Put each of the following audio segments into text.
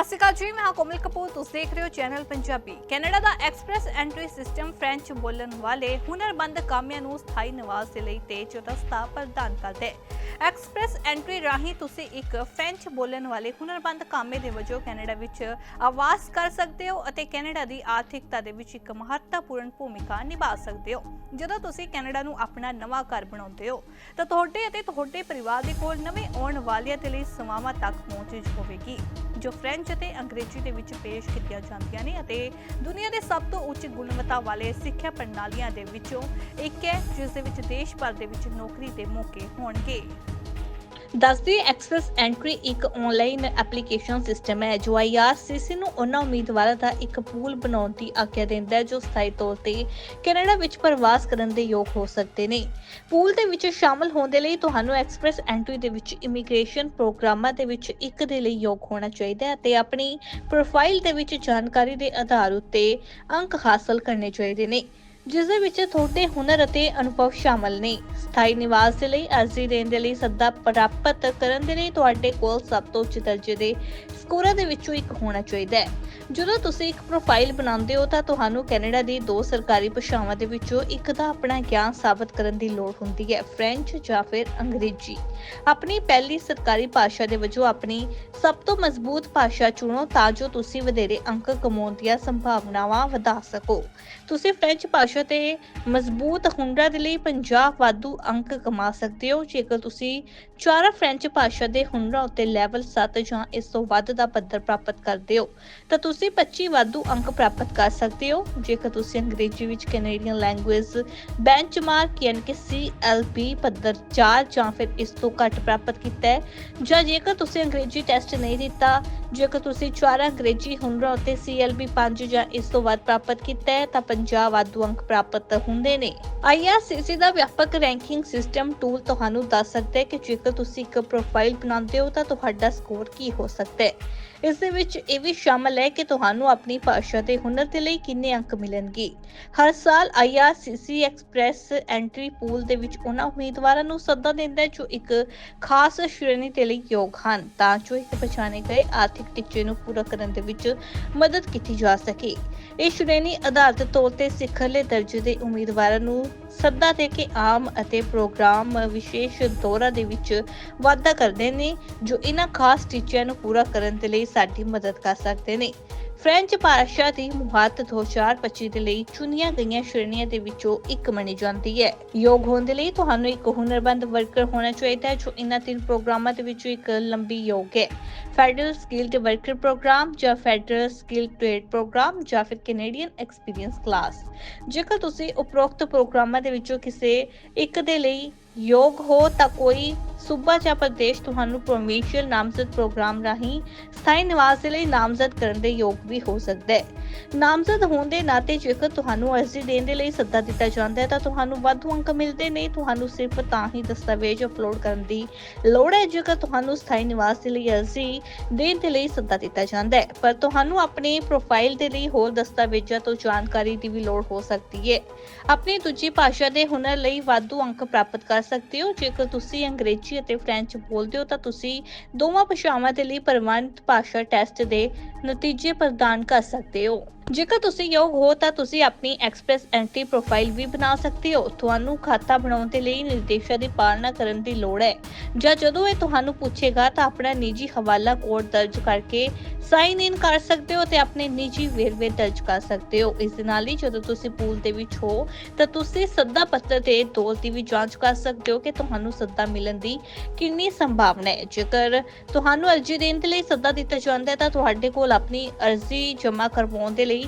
ਸਤਿ ਸ਼੍ਰੀ ਅਕਾਲ ਜੀ, ਮੈਂ ਹਾਂ ਕੋਮਲ ਕਪੂਰ, ਤੁਸੀਂ ਦੇਖ ਰਹੇ ਹੋ ਚੈਨਲ ਪੰਜਾਬੀ। ਕੈਨੇਡਾ ਦਾ ਐਕਸਪ੍ਰੈਸ ਐਂਟਰੀ ਸਿਸਟਮ ਫ੍ਰੈਂਚ ਬੋਲਣ ਵਾਲੇ ਹੁਨਰਬੰਦ ਕਾਮਿਆਂ ਨੂੰ ਸਥਾਈ ਨਿਵਾਸ ਦੇ ਲਈ ਤੇਜ਼ ਰਸਤਾ ਪ੍ਰਦਾਨ ਕਰਦਾ। ਹੈ ਐਕਸਪ੍ਰੈਸ ਐਂਟਰੀ ਰਾਹੀਂ ਤੁਸੀਂ ਇੱਕ ਫ੍ਰੈਂਚ ਬੋਲਣ ਵਾਲੇ ਹੁਨਰਬੰਦ ਕਾਮੇ ਦੇ ਵਜੋਂ ਕੈਨੇਡਾ ਵਿੱਚ ਆਵਾਸ ਕਰ ਸਕਦੇ ਹੋ ਅਤੇ ਕੈਨੇਡਾ ਦੀ ਆਰਥਿਕਤਾ ਦੇ ਵਿੱਚ ਇੱਕ ਮਹੱਤਵਪੂਰਨ ਭੂਮਿਕਾ ਨਿਭਾ ਸਕਦੇ ਹੋ। ਜਦੋਂ ਤੁਸੀਂ ਕੈਨੇਡਾ ਨੂੰ ਆਪਣਾ ਨਵਾਂ ਘਰ ਬਣਾਉਂਦੇ ਹੋ, ਤਾਂ ਤੁਹਾਡੇ ਅਤੇ ਤੁਹਾਡੇ ਪਰਿਵਾਰ ਦੇ ਕੋਲ ਨਵੇਂ ਆਉਣ ਵਾਲਿਆਂ ਦੇ ਲਈ ਸੇਵਾਵਾਂ ਤੱਕ ਪਹੁੰਚ ਹੋਵੇਗੀ। ਜੋ ਫ੍ਰੈਂਚ ਅਤੇ ਅੰਗਰੇਜ਼ੀ ਦੇ ਵਿੱਚ ਪੇਸ਼ ਕੀਤੀਆਂ ਜਾਂਦੀਆਂ ਨੇ ਅਤੇ ਦੁਨੀਆ ਦੇ ਸਭ ਤੋਂ ਉੱਚ ਗੁਣਵੱਤਾ ਵਾਲੇ ਸਿੱਖਿਆ ਪ੍ਰਣਾਲੀਆਂ ਦੇ ਵਿੱਚੋਂ ਇੱਕ ਹੈ, ਜਿਸ ਦੇ ਵਿੱਚ ਦੇਸ਼ ਭਰ ਦੇ ਵਿੱਚ ਨੌਕਰੀ ਦੇ ਮੌਕੇ ਹੋਣਗੇ। ਦੱਸਦੀ ਐਕਸਪ੍ਰੈਸ ਐਂਟਰੀ ਇੱਕ ਆਨਲਾਈਨ ਐਪਲੀਕੇਸ਼ਨ ਸਿਸਟਮ ਹੈ, ਜੋ ਆਈਆਰਸੀਸੀ ਨੂੰ ਉਹਨਾਂ ਉਮੀਦਵਾਰਾਂ ਦਾ ਇੱਕ ਪੂਲ ਬਣਾਉਣ ਦੀ ਆਗਿਆ ਦਿੰਦਾ ਹੈ, ਜੋ ਸਥਾਈ ਤੌਰ ਤੇ ਕੈਨੇਡਾ ਵਿੱਚ ਪ੍ਰਵਾਸ ਕਰਨ ਦੇ ਯੋਗ ਹੋ ਸਕਦੇ ਨੇ। ਪੂਲ ਦੇ ਵਿੱਚ ਸ਼ਾਮਲ ਹੋਣ ਦੇ ਲਈ ਤੁਹਾਨੂੰ ਐਕਸਪ੍ਰੈਸ ਐਂਟਰੀ ਦੇ ਵਿੱਚ ਇਮੀਗ੍ਰੇਸ਼ਨ ਪ੍ਰੋਗਰਾਮਾਂ ਦੇ ਵਿੱਚ ਇੱਕ ਦੇ ਲਈ ਯੋਗ ਹੋਣਾ ਚਾਹੀਦਾ ਹੈ ਅਤੇ ਆਪਣੀ ਪ੍ਰੋਫਾਈਲ ਦੇ ਵਿੱਚ ਜਾਣਕਾਰੀ ਦੇ ਆਧਾਰ ਉੱਤੇ ਅੰਕ ਹਾਸਲ ਕਰਨੇ ਚਾਹੀਦੇ ਨੇ। ਜਿਸ ਦੇ ਵਿੱਚ ਤੁਹਾਡੇ ਹੁਨਰ ਅਤੇ ਅਨੁਭਵ ਸ਼ਾਮਲ ਨੇ। ਸਥਾਈ ਨਿਵਾਸ ਦੇ ਲਈ ਅਰਜ਼ੀ ਦੇਣ ਦੇ ਲਈ ਸੱਦਾ ਪ੍ਰਾਪਤ ਕਰਨ ਦੇ ਲਈ ਤੁਹਾਡੇ ਕੋਲ ਸਭ ਤੋਂ ਉੱਚ ਦਰਜੇ ਦੇ ਸਕੋਰਾਂ ਦੇ ਵਿੱਚੋਂ ਇੱਕ ਹੋਣਾ ਚਾਹੀਦਾ ਹੈ। ਜਦੋਂ ਤੁਸੀਂ ਇੱਕ ਪ੍ਰੋਫਾਈਲ ਬਣਾਉਂਦੇ ਹੋ ਤਾਂ ਤੁਹਾਨੂੰ ਕੈਨੇਡਾ ਦੀ ਦੋ ਸਰਕਾਰੀ ਭਾਸ਼ਾਵਾਂ ਦੇ ਵਿੱਚੋਂ ਇੱਕ ਦਾ ਆਪਣਾ ਗਿਆਨ ਸਾਬਤ ਕਰਨ ਦੀ ਲੋੜ ਹੁੰਦੀ ਹੈ, ਫ੍ਰੈਂਚ ਜਾਂ ਫਿਰ ਅੰਗਰੇਜ਼ੀ। ਆਪਣੀ ਪਹਿਲੀ ਸਰਕਾਰੀ ਭਾਸ਼ਾ ਦੇ ਵਜੋਂ ਆਪਣੀ ਸਭ ਤੋਂ ਮਜ਼ਬੂਤ ਭਾਸ਼ਾ ਚੁਣੋ ਤਾਂ ਜੋ ਤੁਸੀਂ ਵਧੇਰੇ ਅੰਕ ਕਮਾਉਣ ਦੀਆਂ ਸੰਭਾਵਨਾਵਾਂ ਵਧਾ ਸਕੋ। ਤੁਸੀਂ ਫ੍ਰੈਂਚ ਭਾਸ਼ਾ ਭਾਸ਼ਾ ਤੇ ਮਜ਼ਬੂਤ ਹੁਨਰਾਂ ਦੇ ਲਈ 50 ਵਾਧੂ ਅੰਕ ਕਮਾ ਸਕਦੇ ਹੋ। ਜੇਕਰ ਤੁਸੀਂ ਚਾਰ ਫ੍ਰੈਂਚ ਭਾਸ਼ਾ ਦੇ ਹੁਨਰਾਂ ਉੱਤੇ ਲੈਵਲ 7 ਜਾਂ ਇਸ ਤੋਂ ਵੱਧ ਦਾ ਪੱਧਰ ਪ੍ਰਾਪਤ ਕਰਦੇ ਹੋ, ਤਾਂ ਤੁਸੀਂ 25 ਵਾਧੂ ਅੰਕ ਪ੍ਰਾਪਤ ਕਰ ਸਕਦੇ ਹੋ। ਜੇਕਰ ਤੁਸੀਂ ਅੰਗਰੇਜ਼ੀ ਵਿੱਚ ਕੈਨੇਡੀਅਨ ਲੈਂਗੁਏਜ ਬੈਂਚਮਾਰਕ ਯਾਨੀ ਕਿ CLP ਪੱਧਰ 4 ਜਾਂ ਫਿਰ ਇਸ ਤੋਂ ਘੱਟ ਪ੍ਰਾਪਤ ਕੀਤਾ ਹੈ, ਜਾਂ ਜੇਕਰ ਤੁਸੀਂ ਅੰਗਰੇਜ਼ੀ ਟੈਸਟ ਨਹੀਂ ਦਿੱਤਾ, ਜੇਕਰ ਤੁਸੀਂ ਚਾਰ ਅੰਗਰੇਜ਼ੀ ਹੁਨਰਾਂ ਉੱਤੇ CLB 5 ਜਾਂ ਇਸ ਤੋਂ ਵੱਧ ਪ੍ਰਾਪਤ ਕੀਤਾ ਹੈ, ਤਾਂ 50 ਵਾਧੂ ਅੰਕ ਪ੍ਰਾਪਤ ਹੁੰਦੇ ਨੇ। IRCC ਦਾ ਵਿਆਪਕ ਰੈਂਕਿੰਗ ਸਿਸਟਮ ਟੂਲ ਤੁਹਾਨੂੰ ਦੱਸ ਸਕਦਾ ਹੈ ਕਿ ਜੇਕਰ ਤੁਸੀਂ ਇੱਕ ਪ੍ਰੋਫਾਈਲ ਬਣਾਉਂਦੇ ਹੋ ਤਾਂ ਤੁਹਾਡਾ ਸਕੋਰ ਕੀ ਹੋ ਸਕਦਾ ਹੈ। ਇਸ ਦੇ ਵਿੱਚ ਇਹ ਵੀ ਸ਼ਾਮਲ ਹੈ ਕਿ ਤੁਹਾਨੂੰ ਆਪਣੀ ਭਾਸ਼ਾ ਦੇ ਹੁਨਰ ਦੇ ਲਈ ਕਿੰਨੇ ਅੰਕ ਮਿਲਣਗੇ। ਹਰ ਸਾਲ IRCC ਐਕਸਪ੍ਰੈਸ ਐਂਟਰੀ ਪੂਲ ਦੇ ਵਿੱਚ ਉਹਨਾਂ ਉਮੀਦਵਾਰਾਂ ਨੂੰ ਸੱਦਾ ਦਿੰਦਾ ਹੈ ਜੋ ਇੱਕ ਖਾਸ ਸ਼੍ਰੇਣੀ ਦੇ ਲਈ ਯੋਗ ਹਨ, ਤਾਂ ਜੋ ਇੱਕ ਪਛਾਣੇ ਗਏ ਆਰਥਿਕ ਟੀਚੇ ਨੂੰ ਪੂਰਾ ਕਰਨ ਦੇ ਵਿੱਚ ਮਦਦ ਕੀਤੀ ਜਾ ਸਕੇ। ਇਹ ਸ਼੍ਰੇਣੀ ਆਧਾਰਿਤ ਤੌਰ ਤੇ ਸਿਖਰਲੇ ਦਰਜੇ ਦੇ ਉਮੀਦਵਾਰਾਂ ਨੂੰ ਸੱਦਾ ਦੇ ਕੇ ਆਮ ਅਤੇ ਪ੍ਰੋਗਰਾਮ ਵਿਸ਼ੇਸ਼ ਦੌਰਾ ਦੇ ਵਿੱਚ ਵਾਧਾ ਕਰਦੇ ਨੇ, ਜੋ ਇਹਨਾਂ ਖਾਸ ਟੀਚਿਆਂ ਨੂੰ ਪੂਰਾ ਕਰਨ ਦੇ ਲਈ ਸਾਡੀ ਮਦਦ ਕਰ ਸਕਦੇ ਨੇ। ਫ੍ਰੈਂਚ ਭਾਸ਼ਾ ਦੀ ਮੁਹਾਰਤ 2025 ਦੇ ਲਈ ਚੁਣੀਆਂ ਗਈਆਂ ਸ਼੍ਰੇਣੀਆਂ ਦੇ ਵਿੱਚੋਂ ਇੱਕ ਮੰਨੀ ਜਾਂਦੀ ਹੈ। ਯੋਗ ਹੋਣ ਦੇ ਲਈ ਤੁਹਾਨੂੰ ਇੱਕ ਹੁਨਰਬੰਦ ਵਰਕਰ ਹੋਣਾ ਚਾਹੀਦਾ ਹੈ, ਜੋ ਇਹਨਾਂ ਤਿੰਨ ਪ੍ਰੋਗਰਾਮਾਂ ਦੇ ਵਿੱਚੋਂ ਇੱਕ ਲੰਬੀ ਯੋਗ ਹੈ। ਫੈਡਰਲ ਸਕਿਲਡ ਵਰਕਰ ਪ੍ਰੋਗਰਾਮ ਜਾਂ ਫੈਡਰਲ ਸਕਿਲਡ ਟ੍ਰੇਡ ਪ੍ਰੋਗਰਾਮ ਜਾਂ ਫਿਰ ਕੈਨੇਡੀਅਨ ਐਕਸਪੀਰੀਅੰਸ ਕਲਾਸ। ਜੇਕਰ ਤੁਸੀਂ ਉਪਰੋਕਤ ਪ੍ਰੋਗਰਾਮਾਂ ਦੇ ਵਿੱਚੋਂ ਕਿਸੇ ਇੱਕ ਦੇ ਲਈ ਯੋਗ ਹੋ ਤਾਂ ਕੋਈ ਸੂਬਾ ਜਾਂ ਪ੍ਰਦੇਸ਼ ਤੁਹਾਨੂੰ ਪ੍ਰੋਵਿੰਸ਼ੀਅਲ ਨਾਮਜ਼ਦ ਪ੍ਰੋਗਰਾਮ ਰਾਹੀਂ ਸਥਾਈ ਨਿਵਾਸ ਦੇ ਲਈ ਨਾਮਜ਼ਦ ਕਰਨ ਦੇ ਯੋਗ ਵੀ ਹੋ ਸਕਦਾ ਹੈ। ਨਾਮਜ਼ਦ ਹੋਣ ਦੇ ਨਾਤੇ ਜੇਕਰ ਤੁਹਾਨੂੰ ਅਰਜ਼ੀ ਦੇਣ ਦੇ ਲਈ ਸੱਦਾ ਦਿੱਤਾ ਜਾਂਦਾ ਹੈ ਤਾਂ ਤੁਹਾਨੂੰ ਵਾਧੂ ਅੰਕ ਮਿਲਦੇ ਨੇ। ਤੁਹਾਨੂੰ ਸਿਰਫ ਤਾਂ ਹੀ ਦਸਤਾਵੇਜ਼ ਅਪਲੋਡ ਕਰਨ ਦੀ ਲੋੜ ਹੈ ਜੇਕਰ ਤੁਹਾਨੂੰ ਸਥਾਈ ਨਿਵਾਸ ਦੇ ਲਈ ਅਰਜ਼ੀ ਦੇਣ ਦੇ ਲਈ ਸੱਦਾ ਦਿੱਤਾ ਜਾਂਦਾ ਹੈ। ਪਰ ਤੁਹਾਨੂੰ ਆਪਣੇ ਪ੍ਰੋਫਾਈਲ ਦੇ ਲਈ ਹੋਰ ਦਸਤਾਵੇਜ਼ਾਂ ਤੋਂ ਜਾਣਕਾਰੀ ਦੀ ਵੀ ਲੋੜ ਹੋ ਸਕਦੀ ਹੈ। ਆਪਣੀ ਦੂਜੀ ਭਾਸ਼ਾ ਦੇ ਹੁਨਰ ਲਈ ਵਾਧੂ ਅੰਕ ਪ੍ਰਾਪਤ ਕਰ ਸਕਦੇ ਹੋ। ਜੇਕਰ ਤੁਸੀਂ ਅੰਗਰੇਜ਼ੀ ਅਤੇ ਫ੍ਰੈਂਚ ਬੋਲਦੇ ਹੋ ਤਾਂ ਤੁਸੀਂ ਦੋਵਾਂ ਭਾਸ਼ਾਵਾਂ ਦੇ ਲਈ ਪ੍ਰਮਾਣਿਤ ਭਾਸ਼ਾ ਟੈਸਟ ਦੇ ਨਤੀਜੇ ਪ੍ਰਦਾਨ ਕਰ ਸਕਦੇ ਹੋ। ਜੇਕਰ ਤੁਸੀਂ ਯੋਗ ਹੋ ਤਾਂ ਤੁਸੀਂ ਆਪਣੀ ਐਕਸਪ੍ਰੈਸ ਐਂਟਰੀ ਪ੍ਰੋਫਾਈਲ ਵੀ ਬਣਾ ਸਕਦੇ ਹੋ। ਤੁਹਾਨੂੰ ਖਾਤਾ ਬਣਾਉਣ ਦੇ ਲਈ ਨਿਰਦੇਸ਼ਾਂ ਦੀ ਪਾਲਣਾ ਕਰਨ ਦੀ ਲੋੜ ਹੈ। ਜਾਂ ਜਦੋਂ ਇਹ ਤੁਹਾਨੂੰ ਪੁੱਛੇਗਾ ਤਾਂ ਆਪਣਾ ਨਿੱਜੀ ਹਵਾਲਾ ਕੋਡ ਦਰਜ ਕਰਕੇ ਸਾਈਨ ਇਨ ਕਰ ਸਕਦੇ ਹੋ ਤੇ ਆਪਣੇ ਨਿੱਜੀ ਵੇਰਵੇ ਦਰਜ ਕਰ ਸਕਦੇ ਹੋ। ਇਸ ਦੇ ਨਾਲ ਹੀ ਜਦੋਂ ਤੁਸੀਂ ਪੂਲ ਦੇ ਵਿੱਚ ਹੋ ਤਾਂ ਤੁਸੀਂ ਸੱਦਾ ਪੱਤਰ ਦੇ ਦੌਰ ਦੀ ਵੀ ਜਾਂਚ ਕਰ ਸਕਦੇ ਹੋ ਕਿ ਤੁਹਾਨੂੰ ਸੱਦਾ ਮਿਲਣ ਦੀ ਕਿੰਨੀ ਸੰਭਾਵਨਾ ਹੈ। ਜੇਕਰ ਤੁਹਾਨੂੰ ਅਰਜ਼ੀ ਦੇਣ ਦੇ ਲਈ ਸੱਦਾ ਦਿੱਤਾ ਜਾਂਦਾ ਹੈ ਤਾਂ ਤੁਹਾਡੇ ਕੋਲ ਆਪਣੀ ਅਰਜ਼ੀ ਜਮ੍ਹਾਂ ਕਰਵਾਉਣ ਦੇ ਲਈ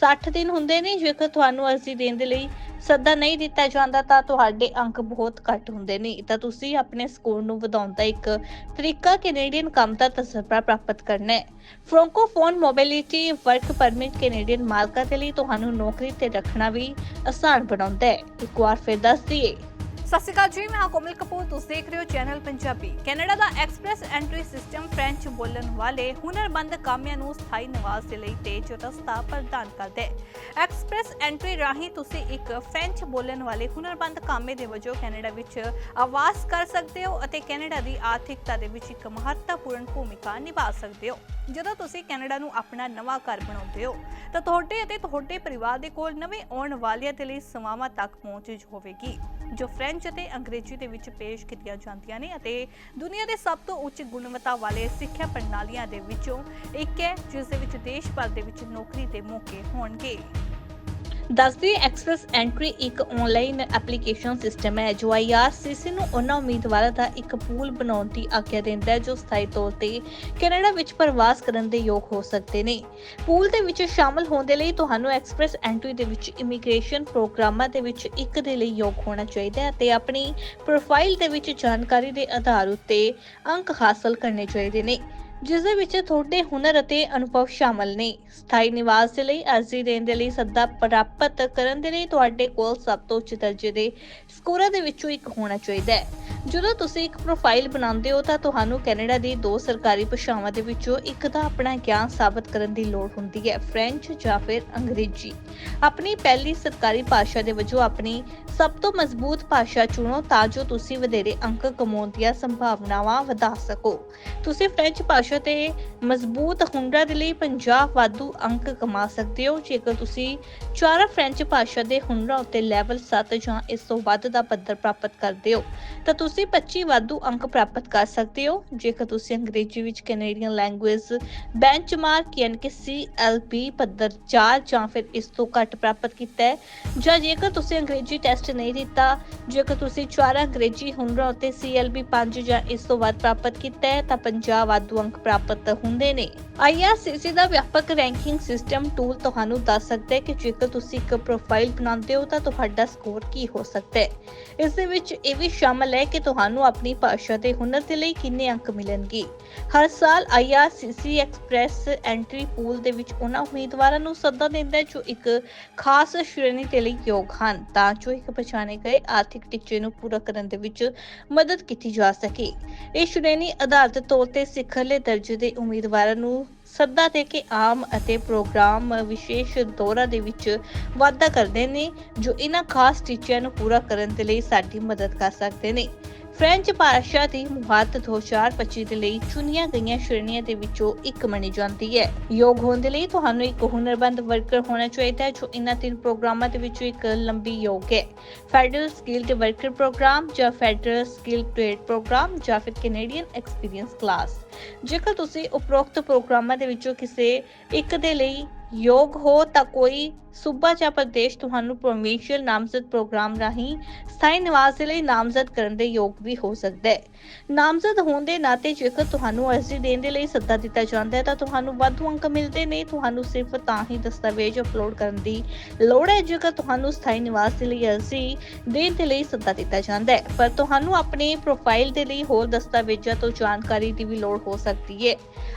60 ਦਿਨ ਹੁੰਦੇ ਨੇ, ਜੇਕਰ ਤੁਹਾਨੂੰ ਅਰਜ਼ੀ ਦੇਣ ਦੇ ਲਈ ਸੱਦਾ ਨਹੀਂ ਦਿੱਤਾ ਜਾਂਦਾ, ਤਾਂ ਤੁਹਾਡੇ ਅੰਕ ਬਹੁਤ ਘੱਟ ਹੁੰਦੇ ਨੇ। ਤਾਂ ਤੁਸੀਂ ਆਪਣੇ ਸਕੋਰ ਨੂੰ ਵਧਾਉਣ ਦਾ ਇੱਕ ਤਰੀਕਾ ਕੈਨੇਡੀਅਨ ਕੰਮ ਦਾ ਤਜਰਬਾ ਪ੍ਰਾਪਤ ਕਰਨਾ ਹੈ। Francophone mobility work permit Canadian ਮਾਲਕਾਂ ਦੇ ਲਈ ਤੁਹਾਨੂੰ ਨੌਕਰੀ ਤੇ ਰੱਖਣਾ ਵੀ ਆਸਾਨ ਬਣਾਉਂਦਾ ਹੈ। ਇੱਕ ਵਾਰ ਫਿਰ ਦੱਸ ਦਈਏ। ਸਤਿ ਸ਼੍ਰੀ ਅਕਾਲ ਜੀ, ਮੈਂ ਹਾਂ ਕੋਮਲ ਕਪੂਰ, ਤੁਸੀਂ ਦੇਖ ਰਹੇ ਹੋ ਚੈਨਲ ਪੰਜਾਬੀ। ਕੈਨੇਡਾ ਦਾ ਐਕਸਪ੍ਰੈਸ ਐਂਟਰੀ ਸਿਸਟਮ ਫ੍ਰੈਂਚ ਬੋਲਣ ਵਾਲੇ ਹੁਨਰਮੰਦ ਕਾਮਿਆਂ ਨੂੰ ਸਥਾਈ ਨਿਵਾਸ ਦੇ ਲਈ ਤੇਜ਼ ਰਸਤਾ ਪ੍ਰਦਾਨ ਕਰਦਾ ਹੈ। ਐਕਸਪ੍ਰੈਸ ਐਂਟਰੀ ਰਾਹੀਂ ਤੁਸੀਂ ਇੱਕ ਫ੍ਰੈਂਚ ਬੋਲਣ ਵਾਲੇ ਹੁਨਰਮੰਦ ਕਾਮੇ ਦੇ ਵਜੋਂ ਕੈਨੇਡਾ ਵਿੱਚ ਆਵਾਸ ਕਰ ਸਕਦੇ ਹੋ ਅਤੇ ਕੈਨੇਡਾ ਦੀ ਆਰਥਿਕਤਾ ਦੇ ਵਿੱਚ ਇੱਕ ਮਹੱਤਵਪੂਰਨ ਭੂਮਿਕਾ ਨਿਭਾ ਸਕਦੇ ਹੋ। ਜਦੋਂ ਤੁਸੀਂ ਕੈਨੇਡਾ ਨੂੰ ਆਪਣਾ ਨਵਾਂ ਘਰ ਬਣਾਉਂਦੇ ਹੋ, ਤਾਂ ਤੁਹਾਡੇ ਅਤੇ ਤੁਹਾਡੇ ਪਰਿਵਾਰ ਦੇ ਕੋਲ ਨਵੇਂ ਆਉਣ ਵਾਲਿਆਂ ਦੇ ਲਈ ਸੇਵਾਵਾਂ ਤੱਕ ਪਹੁੰਚ ਹੋਵੇਗੀ। ਜੋ ਫ੍ਰੈਂਚ ਅਤੇ ਅੰਗਰੇਜ਼ੀ ਦੇ ਵਿੱਚ ਪੇਸ਼ ਕੀਤੀਆਂ ਜਾਂਦੀਆਂ ਨੇ ਅਤੇ ਦੁਨੀਆ ਦੇ ਸਭ ਤੋਂ ਉੱਚ ਗੁਣਵੱਤਾ ਵਾਲੇ ਸਿੱਖਿਆ ਪ੍ਰਣਾਲੀਆਂ ਦੇ ਵਿੱਚੋਂ ਇੱਕ ਹੈ, ਜਿਸ ਦੇ ਵਿੱਚ ਦੇਸ਼ ਭਰ ਦੇ ਵਿੱਚ ਨੌਕਰੀ ਦੇ ਮੌਕੇ ਹੋਣਗੇ। ਦੱਸਦੀ ਐਕਸਪ੍ਰੈਸ ਐਂਟਰੀ ਇੱਕ ਆਨਲਾਈਨ ਐਪਲੀਕੇਸ਼ਨ ਸਿਸਟਮ ਹੈ, ਜੋ ਆਈਆਰਸੀਸੀ ਨੂੰ ਉਹਨਾਂ ਉਮੀਦਵਾਰਾਂ ਦਾ ਇੱਕ ਪੂਲ ਬਣਾਉਣ ਦੀ ਆਗਿਆ ਦਿੰਦਾ ਹੈ, ਜੋ ਸਥਾਈ ਤੌਰ ਤੇ ਕੈਨੇਡਾ ਵਿੱਚ ਪ੍ਰਵਾਸ ਕਰਨ ਦੇ ਯੋਗ ਹੋ ਸਕਦੇ ਨੇ। ਪੂਲ ਦੇ ਵਿੱਚ ਸ਼ਾਮਲ ਹੋਣ ਦੇ ਲਈ ਤੁਹਾਨੂੰ ਐਕਸਪ੍ਰੈਸ ਐਂਟਰੀ ਦੇ ਵਿੱਚ ਇਮੀਗ੍ਰੇਸ਼ਨ ਪ੍ਰੋਗਰਾਮਾਂ ਦੇ ਵਿੱਚ ਇੱਕ ਦੇ ਲਈ ਯੋਗ ਹੋਣਾ ਚਾਹੀਦਾ ਹੈ ਅਤੇ ਆਪਣੀ ਪ੍ਰੋਫਾਈਲ ਦੇ ਵਿੱਚ ਜਾਣਕਾਰੀ ਦੇ ਆਧਾਰ ਉੱਤੇ ਅੰਕ ਹਾਸਲ ਕਰਨੇ ਚਾਹੀਦੇ ਨੇ। ਜਿਸ ਦੇ ਵਿੱਚ ਤੁਹਾਡੇ ਹੁਨਰ ਅਤੇ ਅਨੁਭਵ ਸ਼ਾਮਲ ਨੇ। ਸਥਾਈ ਨਿਵਾਸ ਦੇ ਲਈ ਅਰਜ਼ੀ ਦੇਣ ਦੇ ਲਈ ਸੱਦਾ ਪ੍ਰਾਪਤ ਕਰਨ ਦੇ ਲਈ ਤੁਹਾਡੇ ਕੋਲ ਸਭ ਤੋਂ ਉੱਚ ਦਰਜੇ ਦੇ ਸਕੋਰਾਂ ਦੇ ਵਿੱਚੋਂ ਇੱਕ ਹੋਣਾ ਚਾਹੀਦਾ ਹੈ। ਜਦੋਂ ਤੁਸੀਂ ਇੱਕ ਪ੍ਰੋਫਾਈਲ ਬਣਾਉਂਦੇ ਹੋ ਤਾਂ ਤੁਹਾਨੂੰ ਕੈਨੇਡਾ ਦੀ ਦੋ ਸਰਕਾਰੀ ਭਾਸ਼ਾਵਾਂ ਦੇ ਵਿੱਚੋਂ ਇੱਕ ਦਾ ਆਪਣਾ ਗਿਆਨ ਸਾਬਤ ਕਰਨ ਦੀ ਲੋੜ ਹੁੰਦੀ ਹੈ, ਫ੍ਰੈਂਚ ਜਾਂ ਫਿਰ ਅੰਗਰੇਜ਼ੀ। ਆਪਣੀ ਪਹਿਲੀ ਸਰਕਾਰੀ ਭਾਸ਼ਾ ਦੇ ਵਜੋਂ ਆਪਣੀ ਸਭ ਤੋਂ ਮਜ਼ਬੂਤ ਭਾਸ਼ਾ ਚੁਣੋ ਤਾਂ ਜੋ ਤੁਸੀਂ ਵਧੇਰੇ ਅੰਕ ਕਮਾਉਣ ਦੀਆਂ ਸੰਭਾਵਨਾਵਾਂ ਵਧਾ ਸਕੋ। ਤੁਸੀਂ ਫ੍ਰੈਂਚ ਭਾਸ਼ਾ ਭਾਸ਼ਾ ਤੇ ਮਜ਼ਬੂਤ ਹੁਨਰਾਂ ਦੇ ਲਈ 50 ਵਾਧੂ ਅੰਕ ਕਮਾ ਸਕਦੇ ਹੋ। ਜੇਕਰ ਤੁਸੀਂ ਚਾਰ ਫ੍ਰੈਂਚ ਭਾਸ਼ਾ ਦੇ ਹੁਨਰਾਂ ਉੱਤੇ ਲੈਵਲ 7 ਜਾਂ ਇਸ ਤੋਂ ਵੱਧ ਦਾ ਪੱਧਰ ਪ੍ਰਾਪਤ ਕਰਦੇ ਹੋ, ਤਾਂ ਤੁਸੀਂ 25 ਵਾਧੂ ਅੰਕ ਪ੍ਰਾਪਤ ਕਰ ਸਕਦੇ ਹੋ। ਜੇਕਰ ਤੁਸੀਂ ਅੰਗਰੇਜ਼ੀ ਵਿੱਚ ਕੈਨੇਡੀਅਨ ਲੈਂਗੁਏਜ ਬੈਂਚਮਾਰਕ ਯਾਨੀ ਕਿ CLP ਪੱਧਰ 4 ਜਾਂ ਫਿਰ ਇਸ ਤੋਂ ਘੱਟ ਪ੍ਰਾਪਤ ਕੀਤਾ ਹੈ, ਜਾਂ ਜੇਕਰ ਤੁਸੀਂ ਅੰਗਰੇਜ਼ੀ ਟੈਸਟ ਨਹੀਂ ਦਿੱਤਾ, ਜੇਕਰ ਤੁਸੀਂ ਚਾਰ ਅੰਗਰੇਜ਼ੀ ਹੁਨਰਾਂ ਉੱਤੇ CLB 5 ਜਾਂ ਇਸ ਤੋਂ ਵੱਧ ਪ੍ਰਾਪਤ ਕੀਤਾ ਹੈ, ਤਾਂ 50 ਵਾਧੂ ਅੰਕ ਪ੍ਰਾਪਤ ਹੁੰਦੇ ਨੇ। IRCC ਦਾ ਵਿਆਪਕ ਰੈਂਕਿੰਗ ਸਿਸਟਮ ਟੂਲ ਤੁਹਾਨੂੰ ਦੱਸ ਸਕਦਾ ਹੈ ਕਿ ਜੇਕਰ ਤੁਸੀਂ ਇੱਕ ਪ੍ਰੋਫਾਈਲ ਬਣਾਉਂਦੇ ਹੋ ਤਾਂ ਤੁਹਾਡਾ ਸਕੋਰ ਕੀ ਹੋ ਸਕਦਾ ਹੈ। ਇਸ ਦੇ ਵਿੱਚ ਇਹ ਵੀ ਸ਼ਾਮਲ ਹੈ ਕਿ ਤੁਹਾਨੂੰ ਆਪਣੀ ਭਾਸ਼ਾ ਦੇ ਹੁਨਰ ਦੇ ਲਈ ਕਿੰਨੇ ਅੰਕ ਮਿਲਣਗੇ। ਹਰ ਸਾਲ IRCC ਐਕਸਪ੍ਰੈਸ ਐਂਟਰੀ ਪੂਲ ਦੇ ਵਿੱਚ ਉਹਨਾਂ ਉਮੀਦਵਾਰਾਂ ਨੂੰ ਸੱਦਾ ਦਿੰਦਾ ਹੈ ਜੋ ਇੱਕ ਖਾਸ ਸ਼੍ਰੇਣੀ ਦੇ ਲਈ ਯੋਗ ਹਨ, ਤਾਂ ਜੋ ਇੱਕ ਪਛਾਣੇ ਗਏ ਆਰਥਿਕ ਟੀਚੇ ਨੂੰ ਪੂਰਾ ਕਰਨ ਦੇ ਵਿੱਚ ਮਦਦ ਕੀਤੀ ਜਾ ਸਕੇ। ਇਹ ਸ਼੍ਰੇਣੀ ਆਧਾਰਿਤ ਤੌਰ ਤੇ ਸਿਖਰਲੇ ਦਰਜੇ ਦੇ ਉਮੀਦਵਾਰਾਂ ਨੂੰ ਸੱਦਾ ਦੇ ਕੇ ਆਮ ਅਤੇ ਪ੍ਰੋਗਰਾਮ ਵਿਸ਼ੇਸ਼ ਦੌਰਾ ਦੇ ਵਿੱਚ ਵਾਧਾ ਕਰਦੇ ਨੇ, ਜੋ ਇਹਨਾਂ ਖਾਸ ਟੀਚਿਆਂ ਨੂੰ ਪੂਰਾ ਕਰਨ ਦੇ ਲਈ ਸਾਡੀ ਮਦਦ ਕਰ ਸਕਦੇ ਨੇ। ਫ੍ਰੈਂਚ ਭਾਸ਼ਾ ਦੀ ਮੁਹਾਰਤ 2025 ਦੇ ਲਈ ਚੁਣੀਆਂ ਗਈਆਂ ਸ਼੍ਰੇਣੀਆਂ ਦੇ ਵਿੱਚੋਂ ਇੱਕ ਮੰਨੀ ਜਾਂਦੀ ਹੈ। ਯੋਗ ਹੋਣ ਦੇ ਲਈ ਤੁਹਾਨੂੰ ਇੱਕ ਹੁਨਰਬੰਦ ਵਰਕਰ ਹੋਣਾ ਚਾਹੀਦਾ ਹੈ, ਜੋ ਇਹਨਾਂ ਤਿੰਨ ਪ੍ਰੋਗਰਾਮਾਂ ਦੇ ਵਿੱਚੋਂ ਇੱਕ ਲੰਬੀ ਯੋਗ ਹੈ। ਫੈਡਰਲ ਸਕਿਲਡ ਵਰਕਰ ਪ੍ਰੋਗਰਾਮ ਜਾਂ ਫੈਡਰਲ ਸਕਿਲ ਟ੍ਰੇਡ ਪ੍ਰੋਗਰਾਮ ਜਾਂ ਫਿਰ ਕੈਨੇਡੀਅਨ ਐਕਸਪੀਰੀਅੰਸ ਕਲਾਸ। ਜੇਕਰ ਤੁਸੀਂ ਉਪਰੋਕਤ ਪ੍ਰੋਗਰਾਮਾਂ ਦੇ ਵਿੱਚੋਂ ਕਿਸੇ ਇੱਕ ਦੇ ਲਈ ਯੋਗ ਹੋ ਤਾਂ ਕੋਈ ਸੂਬਾ ਜਾਂ ਪ੍ਰਦੇਸ਼ ਤੁਹਾਨੂੰ ਪ੍ਰੋਵਿੰਸ਼ੀਅਲ ਨਾਮਜ਼ਦ ਪ੍ਰੋਗਰਾਮ ਰਾਹੀਂ ਸਥਾਈ ਨਿਵਾਸ ਲਈ ਨਾਮਜ਼ਦ ਕਰਨ ਦੇ ਯੋਗ ਵੀ ਹੋ ਸਕਦਾ ਹੈ। ਨਾਮਜ਼ਦ ਹੋਣ ਦੇ ਨਾਤੇ ਜੇਕਰ ਤੁਹਾਨੂੰ ਅਰਜ਼ੀ ਦੇਣ ਦੇ ਲਈ ਸੱਦਾ ਦਿੱਤਾ ਜਾਂਦਾ ਹੈ ਤਾਂ ਤੁਹਾਨੂੰ ਵਾਧੂ ਅੰਕ ਮਿਲਦੇ ਨੇ, ਤੁਹਾਨੂੰ ਸਿਰਫ ਤਾਂ ਹੀ ਦਸਤਾਵੇਜ਼ ਅਪਲੋਡ ਕਰਨ ਦੀ ਲੋੜ ਹੈ ਜੇਕਰ ਤੁਹਾਨੂੰ ਸਥਾਈ ਨਿਵਾਸ ਦੇ ਲਈ ਅਰਜ਼ੀ ਦੇਣ ਦੇ ਲਈ ਸੱਦਾ ਦਿੱਤਾ ਜਾਂਦਾ ਹੈ। ਪਰ ਤੁਹਾਨੂੰ ਆਪਣੇ ਪ੍ਰੋਫਾਈਲ ਦੇ ਲਈ ਹੋਰ ਦਸਤਾਵੇਜ਼ਾਂ ਤੋਂ ਜਾਣਕਾਰੀ ਦੀ ਵੀ ਲੋੜ ਹੋ ਸਕਦੀ ਹੈ।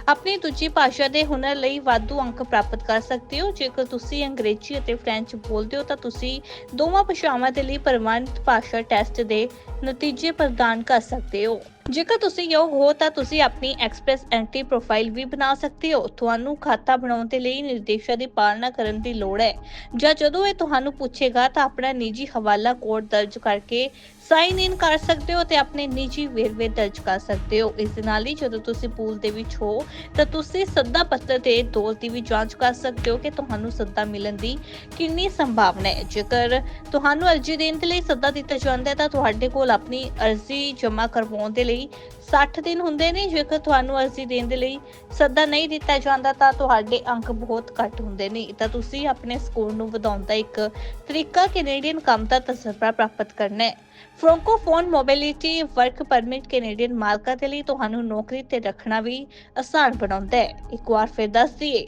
ਆਪਣੀ ਦੂਜੀ ਭਾਸ਼ਾ ਦੇ ਹੁਨਰ ਲਈ ਵਾਧੂ ਅੰਕ ਪ੍ਰਾਪਤ ਕਰ ਸਕਦੇ ਹੋ, ਜੇਕਰ ਤੁਸੀਂ ਅੰਗਰੇਜ਼ੀ ਅਤੇ ਫ੍ਰੈਂਚ ਬੋਲਦੇ ਹੋ ਤਾਂ ਤੁਸੀਂ ਦੋਵਾਂ ਭਾਸ਼ਾਵਾਂ ਦੇ ਲਈ ਪ੍ਰਮਾਣਿਤ ਭਾਸ਼ਾ ਟੈਸਟ ਦੇ ਨਤੀਜੇ ਪ੍ਰਦਾਨ ਕਰ ਸਕਦੇ ਹੋ। ਜੇਕਰ ਤੁਸੀਂ ਯੋਗ ਹੋ, ਤਾਂ ਤੁਸੀਂ ਆਪਣੀ ਐਕਸਪ੍ਰੈਸ ਐਂਟਰੀ ਪ੍ਰੋਫਾਈਲ ਵੀ ਬਣਾ ਸਕਦੇ ਹੋ। ਤੁਹਾਨੂੰ ਖਾਤਾ ਬਣਾਉਣ ਦੇ ਲਈ ਨਿਰਦੇਸ਼ਾਂ ਦੀ ਪਾਲਣਾ ਕਰਨ ਦੀ ਲੋੜ ਹੈ। ਜਾਂ ਜਦੋਂ ਇਹ ਤੁਹਾਨੂੰ ਪੁੱਛੇਗਾ, ਤਾਂ ਆਪਣਾ ਨਿੱਜੀ ਹਵਾਲਾ ਕੋਡ ਦਰਜ ਕਰਕੇ ਸਾਈਨ ਇਨ ਕਰ ਸਕਦੇ ਹੋ ਤੇ ਆਪਣੇ ਨਿੱਜੀ ਵੇਰਵੇ ਦਰਜ ਕਰ ਸਕਦੇ ਹੋ। ਇਸ ਦੇ ਨਾਲ ਹੀ ਜਦੋਂ ਤੁਸੀਂ ਪੂਲ ਦੇ ਵਿੱਚ ਹੋ, ਤਾਂ ਤੁਸੀਂ ਸੱਦਾ ਪੱਤਰ ਦੇ ਦੌਰ ਦੀ ਵੀ ਜਾਂਚ ਕਰ ਸਕਦੇ ਹੋ ਕਿ ਤੁਹਾਨੂੰ ਸੱਦਾ ਮਿਲਣ ਦੀ ਕਿੰਨੀ ਸੰਭਾਵਨਾ ਹੈ। ਜੇਕਰ ਤੁਹਾਨੂੰ ਅਰਜ਼ੀ ਦੇਣ ਦੇ ਲਈ ਸੱਦਾ ਦਿੱਤਾ ਜਾਂਦਾ ਹੈ, ਤਾਂ ਤੁਹਾਡੇ ਕੋਲ ਆਪਣੀ ਅਰਜ਼ੀ ਜਮ੍ਹਾਂ ਕਰਵਾਉਣ ਦੇ ਲਈ 60 ਦਿਨ ਹੁੰਦੇ ਨੇ। ਜੇਕਰ ਤੁਹਾਨੂੰ ਅਰਜ਼ੀ ਦੇਣ ਦੇ ਲਈ ਸੱਦਾ ਨਹੀਂ ਦਿੱਤਾ ਜਾਂਦਾ, ਤਾਂ ਤੁਹਾਡੇ ਅੰਕ ਬਹੁਤ ਘੱਟ ਹੁੰਦੇ ਨੇ। ਤਾਂ ਤੁਸੀਂ ਆਪਣੇ ਸਕੋਰ ਨੂੰ ਵਧਾਉਣ ਦਾ ਇੱਕ ਤਰੀਕਾ ਕੈਨੇਡੀਅਨ ਕੰਮ ਦਾ ਤਜਰਬਾ ਪ੍ਰਾਪਤ ਕਰਨਾ ਹੈ। Francophone mobility work permit Canadian ਮਾਲਕਾਂ ਦੇ ਲਈ ਤੁਹਾਨੂੰ ਨੌਕਰੀ ਤੇ ਰੱਖਣਾ ਵੀ ਆਸਾਨ ਬਣਾਉਂਦਾ ਹੈ। ਇੱਕ ਵਾਰ ਫਿਰ ਦੱਸ ਦਈਏ।